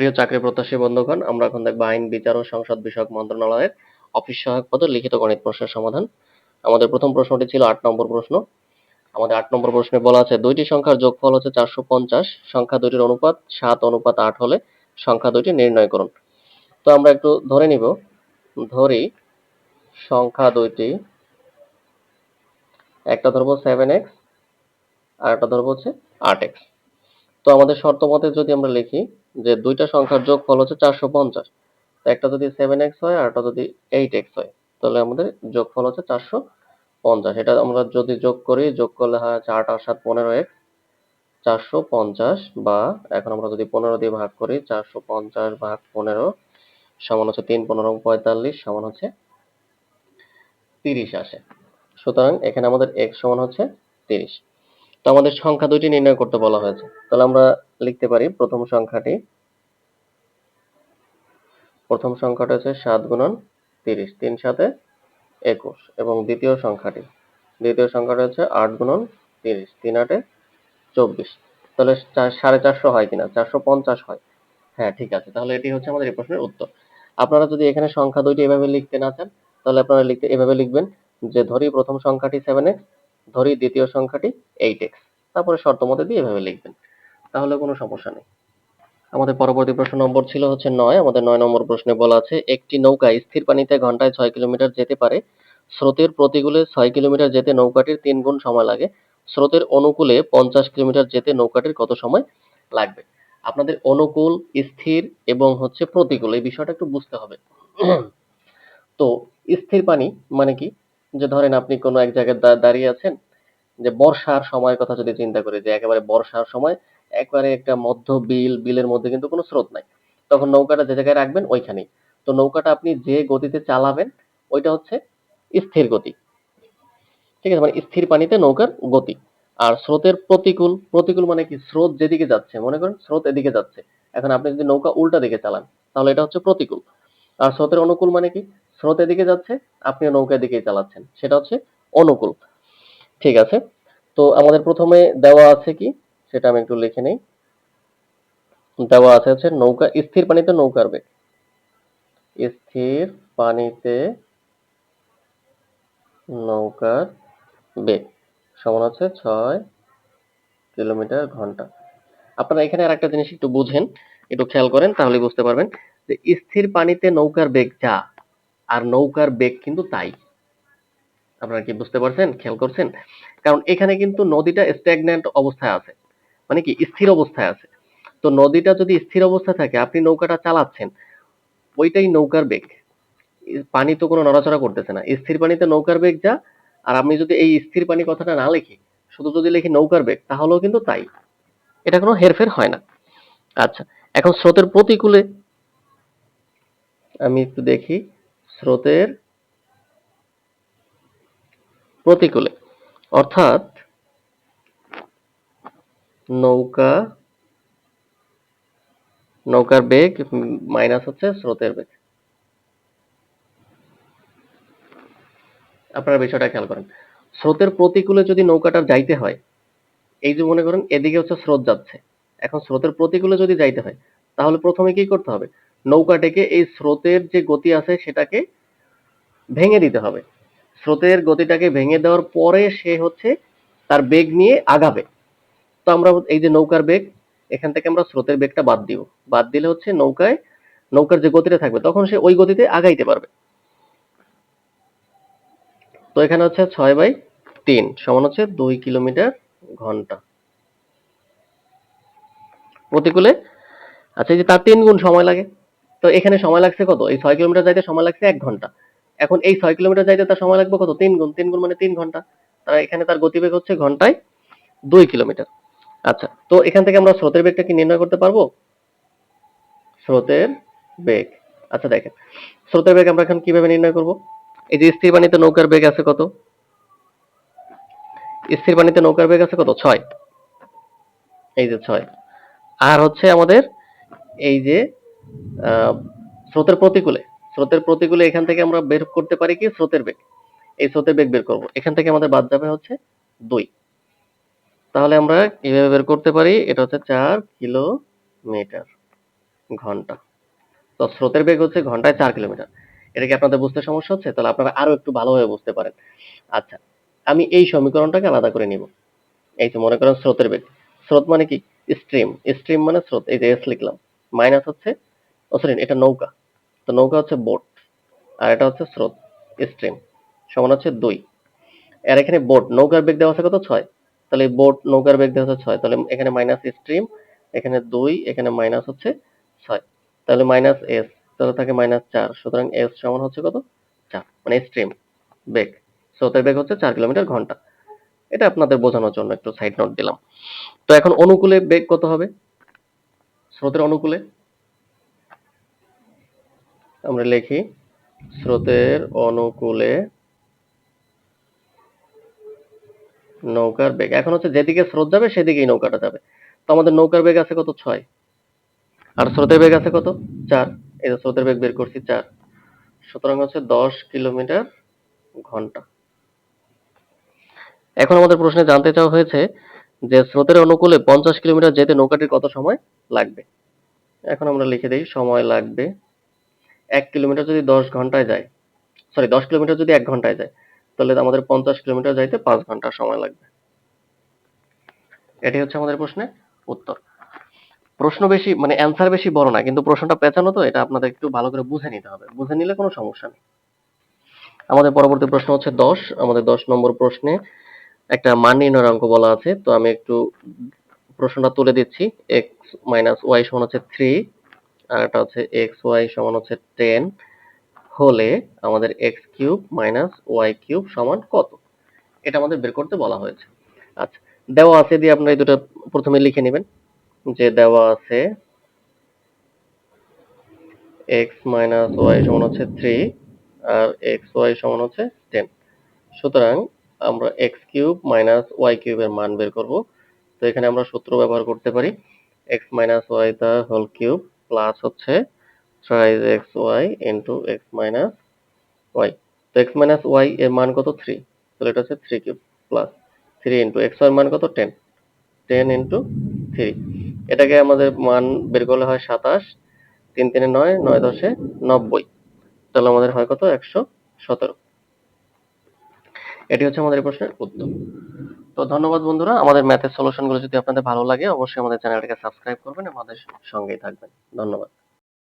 প্রিয় চাকরি প্রত্যাশী বন্ধুগণ, আমরা এখন দেখব আইন, বিচার ও সংসদ বিষয়ক মন্ত্রণালয়ের অফিস সহায়ক পদে লিখিত গণিত প্রশ্নের সমাধান। আমাদের প্রথম প্রশ্নটি ছিল আট নম্বর প্রশ্ন। আমাদের আট নম্বর প্রশ্নে বলা আছে, দুইটি সংখ্যার যোগফল হচ্ছে চারশো পঞ্চাশ, সংখ্যা দুইটির অনুপাত সাত, অনুপাত আট হলে সংখ্যা দুইটি নির্ণয় করুন। তো আমরা একটু ধরে নিব। ধরি, সংখ্যা দুইটি, একটা ধরবো সেভেন এক্স আর একটা ধরবো হচ্ছে আট এক্স তো আমাদের শর্ত মতে যদি আমরা লিখি যে দুইটা সংখ্যার যোগফল হচ্ছে চারশো পঞ্চাশ একটা যদি সেভেন এক্স হয় আর একটা যদি এইট এক্স হয়, তাহলে আমাদের যোগফল হচ্ছে চারশো পঞ্চাশ। এটা আমরা যদি যোগ করি, যোগ করলে হয় হচ্ছে আট আর সাত পনেরো এক্স চারশো পঞ্চাশ বা এখন আমরা যদি পনেরো দিয়ে ভাগ করি, চারশো পঞ্চাশ ভাগ পনেরো সমান হচ্ছে তিন পনেরো পঁয়তাল্লিশ সমান হচ্ছে তিরিশ আসে। সুতরাং এখানে আমাদের এক্স সমান হচ্ছে তিরিশ। তো আমাদের সংখ্যা দুইটি নির্ণয় করতে বলা হয়েছে। তাহলে আমরা লিখতে পারি প্রথম সংখ্যাটি, প্রথম সংখ্যাটা হচ্ছে সাত গুণন তিরিশ, তিন সাথে একুশ, এবং দ্বিতীয় সংখ্যাটি, দ্বিতীয় সংখ্যাটা হচ্ছে আট গুণন তিরিশ, তিন আটে চব্বিশ। তাহলে সাড়ে চারশো হয় কিনা? চারশো পঞ্চাশ হয়। হ্যাঁ ঠিক আছে, তাহলে এটি হচ্ছে আমাদের এই প্রশ্নের উত্তর। আপনারা যদি এখানে সংখ্যা দুইটি এভাবে লিখতে না চান, তাহলে আপনারা লিখতে, এভাবে লিখবেন যে ধরি প্রথম সংখ্যাটি সেভেন এক্স ধরি দ্বিতীয় সংখ্যাটি এইট এক্স তারপরে শর্ত মতে দিয়ে এভাবে লিখবেন। তাহলে কোনো সমস্যা নেই। আমাদের পরবর্তী প্রশ্ন নম্বর ছিল হচ্ছে নয়। আমাদের নয় নম্বর প্রশ্নে বলা আছে, একটি নৌকা স্থির পানিতে ঘন্টায় ছয় কিলোমিটার যেতে পারে। স্রোতের প্রতিকূলে ছয় কিলোমিটার যেতে নৌকাটির তিন গুণ সময় লাগে। স্রোতের অনুকূলে পঞ্চাশ কিলোমিটার যেতে নৌকাটির কত সময় লাগবে? আপনাদের অনুকূল, স্থির এবং হচ্ছে প্রতিকূল, এই বিষয়টা একটু বুঝতে হবে। তো স্থির পানি মানে কি? যে ধরেন আপনি কোনো এক জায়গায় দাঁড়িয়ে আছেন, যে বর্ষার সময়ের কথা যদি চিন্তা করি, যে একেবারে বর্ষার সময় একবারে একটা মধ্য বিল, বিলের মধ্যে কিন্তু কোনো স্রোত নাই। তখন নৌকাটা যে জায়গায় রাখবেন ওইখানেই। তো নৌকাটা আপনি যে গতিতে চালাবেন, ওইটা হচ্ছে স্থির গতি। ঠিক আছে? মানে স্থির পানিতে নৌকার গতি। আর স্রোতের প্রতিকূল প্রতিকূল মানে কি? স্রোত যেদিকে যাচ্ছে, মনে করেন স্রোত এদিকে যাচ্ছে। এখন আপনি যদি নৌকা উল্টা দিকে চালান, তাহলে এটা হচ্ছে প্রতিকূল। আর স্রোতের অনুকূল মানে কি? স্রোত এদিকে যাচ্ছে, আপনিও নৌকা দিকেই চালাচ্ছেন। সেটা হচ্ছে অনুকূল। ঠিক আছে? তো আমাদের প্রথমে দেওয়া আছে কি? সেটা আমি একটু লিখে নেই। দেওয়া আছে হচ্ছে নৌকা, স্থির পানিতে নৌকার বেগ। স্থির পানিতে নৌকার বেগ সমান হচ্ছে ছয় কিলোমিটার ঘণ্টা। আপনারা এখানে আর একটা জিনিস একটু বুঝেন, একটু খেয়াল করেন তাহলে বুঝতে পারবেন যে স্থির পানিতে নৌকার বেগ যা আর নৌকার বেগ কিন্তু তাই। আপনারা কি বুঝতে পারছেন? খেয়াল করছেন? কারণ এখানে কিন্তু নদীটা স্ট্যাগন্যান্ট অবস্থায় আছে। মানে কি? স্থির অবস্থায় আছে। তো নদীটা যদি স্থির অবস্থায় থাকে, আপনি নৌকাটা চালাচ্ছেন, ওইটাই নৌকার বেগ। পানি তো কোনো নড়াচড়া করতেছে না। স্থির পানিতে নৌকার বেগ যা, আর আমি যদি এই স্থির পানি কথাটা না লিখি, শুধু যদি লিখি নৌকার বেগ, তাহলেও কিন্তু তাই। এটা কোনো হেরফের হয় না। আচ্ছা এখন স্রোতের প্রতিকূলে আমি একটু দেখি। স্রোতের প্রতিকূলে। অর্থাৎ নৌকা, নৌকার বেগ মাইনাস হচ্ছে স্রোতের বেগ। আপনারা বিষয়টা খেয়াল করেন। স্রোতের প্রতিকূলে যদি নৌকাটা যাইতে হয়, এই যে মনে করেন, এদিকে হচ্ছে স্রোত যাচ্ছে। এখন স্রোতের প্রতিকূলে যদি যাইতে হয়, তাহলে প্রথমে কি করতে হবে? নৌকাটাকে এই স্রোতের যে গতি আছে সেটাকে ভেঙে দিতে হবে। স্রোতের গতিটাকে ভেঙে দেওয়ার পরে সে হচ্ছে তার বেগ নিয়ে আগাবে। তো আমরা এই যে নৌকার বেগ, এখান থেকে আমরা স্রোতের বেগটা বাদ দিব। বাদ দিলে হচ্ছে নৌকায়, নৌকার যে গতিটা থাকবে, তখন সে ওই গতিতে আগাইতে পারবে। তো এখানে হচ্ছে ছয় বাই তিন সমান হচ্ছে দুই কিলোমিটার ঘণ্টা। প্রতিকূলে আচ্ছা এই যে তার তিন গুণ সময় লাগে। তো এখানে সময় লাগছে কত? এই ছয় কিলোমিটার যাইতে সময় লাগছে এক ঘণ্টা। এখন এই ছয় কিলোমিটার যাইতে তার সময় লাগবে কত? তিন গুণ। তিন গুণ মানে তিন ঘণ্টা। তার এখানে তার গতিবেগ হচ্ছে ঘন্টায় দুই কিলোমিটার। আচ্ছা তো এখান থেকে আমরা স্রোতের বেগটা কি নির্ণয় করতে পারব? স্রোতের বেগ। আচ্ছা দেখেন। স্রোতের বেগ আমরা এখন কীভাবে নির্ণয় করব? এই যে স্থির পানিতে নৌকার বেগ আছে কত? স্থির পানিতে নৌকার বেগ আছে কত? ছয়। এই যে ছয়। আর হচ্ছে আমাদের এই যে স্রোতের প্রতিকূলে স্রোতের প্রতিকূলে এখান থেকে আমরা বের করতে পারি কি? স্রোতের বেগ। এই স্রোতের বেগ বের করব। এখান থেকে আমাদের বাদ যাবে হচ্ছে দুই। তাহলে আমরা কীভাবে বের করতে পারি? এটা হচ্ছে চার কিলোমিটার ঘণ্টা। তো স্রোতের বেগ হচ্ছে ঘন্টায় চার কিলোমিটার। এটা কি আপনাদের বুঝতে সমস্যা হচ্ছে? তাহলে আপনারা আরও একটু ভালোভাবে বুঝতে পারেন। আচ্ছা আমি এই সমীকরণটাকে আলাদা করে নিব। এই যে মনে করেন স্রোতের বেগ। স্রোত মানে কি? স্ট্রিম। স্ট্রিম মানে স্রোত। এই যে এস লিখলাম। মাইনাস হচ্ছে সরি এটা নৌকা। তো নৌকা হচ্ছে বোট আর এটা হচ্ছে স্রোত স্ট্রিম সমান হচ্ছে দুই। আর এখানে বোট নৌকার বেগ দেওয়া আছে কত? ছয়। তাহলে বোট নৌকার বেগ দেওয়া আছে ছয়। তাহলে এখানে মাইনাস স্ট্রিম এখানে দুই, এখানে মাইনাস হচ্ছে ছয়। তাহলে মাইনাস এস তাহলে থাকে মাইনাস চার। সুতরাং এস সমান হচ্ছে কত? চার। মানে স্ট্রিম বেগ। স্রোতের বেগ হচ্ছে চার কিলোমিটার ঘণ্টা। এটা আপনাদের বোঝানোর জন্য একটু সাইড নোট দিলাম। তো এখন অনুকূলে বেগ কত হবে? স্রোতের অনুকূলে? আমরা লিখি, স্রোতের অনুকূলে নৌকার বেগ। এখন হচ্ছে যেদিকে স্রোত যাবে, সেদিকেই নৌকাটা যাবে। তো আমাদের নৌকার বেগ আছে কত? ছয়। আর স্রোতের বেগ আছে কত? চার। এই যে স্রোতের বেগ বের করছি, চার। সুতরাং হচ্ছে দশ কিলোমিটার ঘণ্টা। এখন আমাদের প্রশ্নে জানতে চাওয়া হয়েছে যে স্রোতের অনুকূলে পঞ্চাশ কিলোমিটার যেতে নৌকাটির কত সময় লাগবে? এখন আমরা লিখে দিই, সময় লাগবে এক কিলোমিটার যদি দশ ঘন্টায় যায় সরি দশ কিলোমিটার যদি এক ঘন্টায় যায়, তাহলে আমাদের পঞ্চাশ কিলোমিটার যাইতে পাঁচ ঘণ্টা সময় লাগবে। এটাই হচ্ছে আমাদের প্রশ্নের উত্তর। প্রশ্ন বেশি মানে অ্যান্সার বেশি বড় না, কিন্তু প্রশ্নটা পেঁচানো তো, এটা আপনাদের একটু ভালো করে বুঝে নিতে হবে। বুঝে নিলে কোনো সমস্যা নেই। আমাদের পরবর্তী প্রশ্ন হচ্ছে দশ। আমাদের দশ নম্বর প্রশ্নে একটা মান নির্ণয়ের অঙ্ক বলা আছে, তো আমি একটু প্রশ্নটা তুলে দিচ্ছি এক্স মাইনাস ওয়াই সমান হচ্ছে থ্রি আর একটা হচ্ছে এক্স ওয়াই সমান হচ্ছে টেন হলে আমাদের x cube minus y cube সমান কত? এটা আমাদের বের করতে বলা হয়েছে। আচ্ছা দেওয়া আছে দিয়ে আপনারা এই দুটো প্রথমে লিখে নেবেন যে দেওয়া আছে এক্স মাইনাস ওয়াই সমান হচ্ছে থ্রি আর এক্স ওয়াই সমান হচ্ছে টেন সুতরাং আমরা এক্স কিউব মাইনাস ওয়াই কিউবের মান বের করব। তো এখানে আমরা সূত্র ব্যবহার করতে পারি। X minus y the whole cube plus হচ্ছে thrice x y into x minus y তো এক্স মাইনাস ওয়াই এর মান কত? থ্রি তাহলে এটা হচ্ছে three cube plus three into x y মান কত? টেন টেন ইন্টু থ্রি এটাকে আমাদের মান বের করলে হয় সাতাশ, তিন তিনে নয় নয় দশে নব্বই। তাহলে আমাদের হয় কত? একশো সতেরো। এটি হচ্ছে আমাদের প্রশ্নের উত্তর। তো ধন্যবাদ বন্ধুরা, আমাদের ম্যাথের সলিউশনগুলো যদি আপনাদের ভালো লাগে, অবশ্যই আমাদের চ্যানেলটাকে সাবস্ক্রাইব করবেন আমাদের সঙ্গেই থাকবেন। ধন্যবাদ।